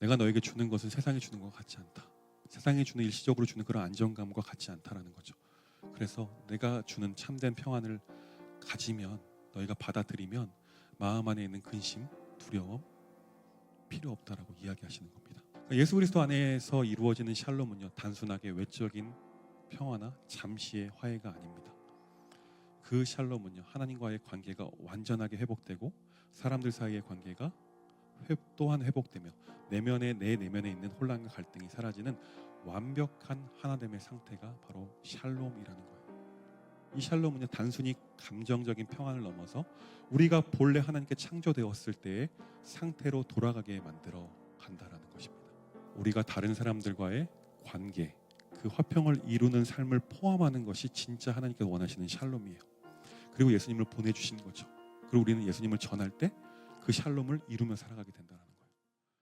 내가 너에게 주는 것은 세상이 주는 것 같지 않다. 세상이 주는 일시적으로 주는 그런 안정감과 같지 않다라는 거죠. 그래서 내가 주는 참된 평안을 가지면 너희가 받아들이면 마음 안에 있는 근심, 두려움 필요 없다라고 이야기하시는 겁니다. 그러니까 예수 그리스도 안에서 이루어지는 샬롬은요 단순하게 외적인 평화나 잠시의 화해가 아닙니다. 그 샬롬은요 하나님과의 관계가 완전하게 회복되고 사람들 사이의 관계가 회, 또한 회복되며 내면에 내 내면에 있는 혼란과 갈등이 사라지는 완벽한 하나됨의 상태가 바로 샬롬이라는 거예요. 이 샬롬은요 단순히 감정적인 평안을 넘어서 우리가 본래 하나님께 창조되었을 때의 상태로 돌아가게 만들어 간다라는 것입니다. 우리가 다른 사람들과의 관계, 그 화평을 이루는 삶을 포함하는 것이 진짜 하나님께서 원하시는 샬롬이에요. 그리고 예수님을 보내주신 거죠. 그리고 우리는 예수님을 전할 때 그 샬롬을 이루며 살아가게 된다는